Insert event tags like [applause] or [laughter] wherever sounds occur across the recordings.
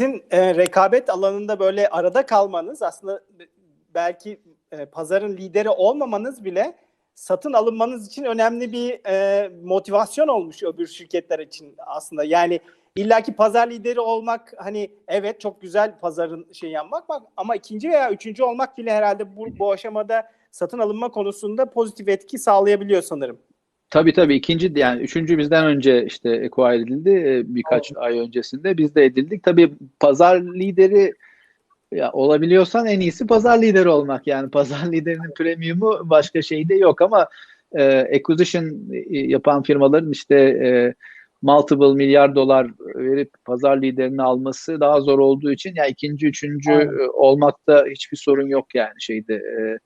Sizin e, rekabet alanında böyle arada kalmanız aslında belki e, pazarın lideri olmamanız bile satın alınmanız için önemli bir e, motivasyon olmuş öbür şirketler için aslında. Yani illaki pazar lideri olmak hani evet çok güzel pazarın şey yapmak ama ikinci veya üçüncü olmak bile herhalde bu, bu aşamada satın alınma konusunda pozitif etki sağlayabiliyor sanırım. Tabii tabii ikinci yani üçüncü bizden önce işte acquire edildi e, birkaç ay öncesinde biz de edildik. Tabii pazar lideri ya olabiliyorsan en iyisi pazar lideri olmak yani [laughs] pazar liderinin premiumu başka şeyde yok ama e, acquisition yapan firmaların işte e, multiple milyar dolar verip pazar liderini alması daha zor olduğu için ya yani ikinci üçüncü Aynen. olmakta hiçbir sorun yok yani şeyde e,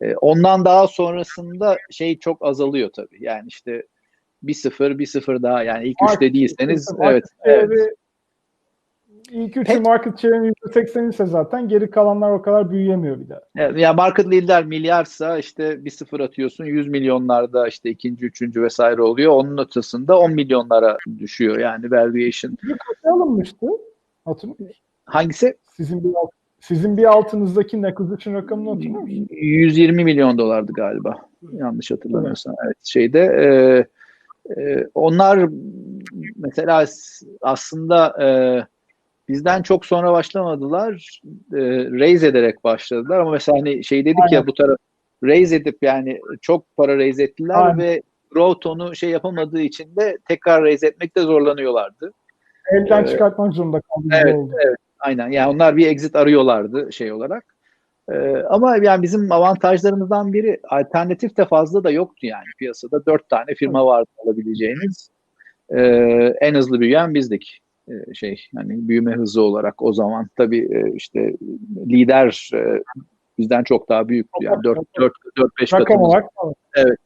e, ondan daha sonrasında şey çok azalıyor tabii. Yani işte bir sıfır, bir sıfır daha yani ilk üçte değilseniz evet. evet. İlk üçü market share'in %80 ise zaten geri kalanlar o kadar büyüyemiyor bir daha. Evet, ya market leader milyarsa işte bir sıfır atıyorsun 100 milyonlarda işte ikinci, üçüncü vesaire oluyor. Onun ötesinde 10 milyonlara düşüyor yani valuation. Bir kaça alınmıştı? Hatırlıyor musun? Hangisi? Sizin bir alt, sizin bir altınızdaki acquisition rakamını hatırlıyor musun? 120 milyon dolardı galiba. Yanlış hatırlamıyorsam. Evet, evet şeyde e, e, onlar mesela aslında e, bizden çok sonra başlamadılar. E, raise ederek başladılar ama mesela hani şey dedik Aynen. ya bu taraf raise edip yani çok para raise ettiler Aynen. ve growth onu şey yapamadığı için de tekrar raise etmekte zorlanıyorlardı. Elden ee, çıkartmak zorunda kaldı. Evet, oldu. evet, aynen. Yani onlar bir exit arıyorlardı şey olarak. Ee, ama yani bizim avantajlarımızdan biri alternatif de fazla da yoktu yani piyasada. Dört tane firma vardı alabileceğiniz. Ee, en hızlı büyüyen bizdik e, şey yani büyüme hızı olarak o zaman tabii e, işte lider e, bizden çok daha büyüktü yani 4 4 4 5 katımız. Evet.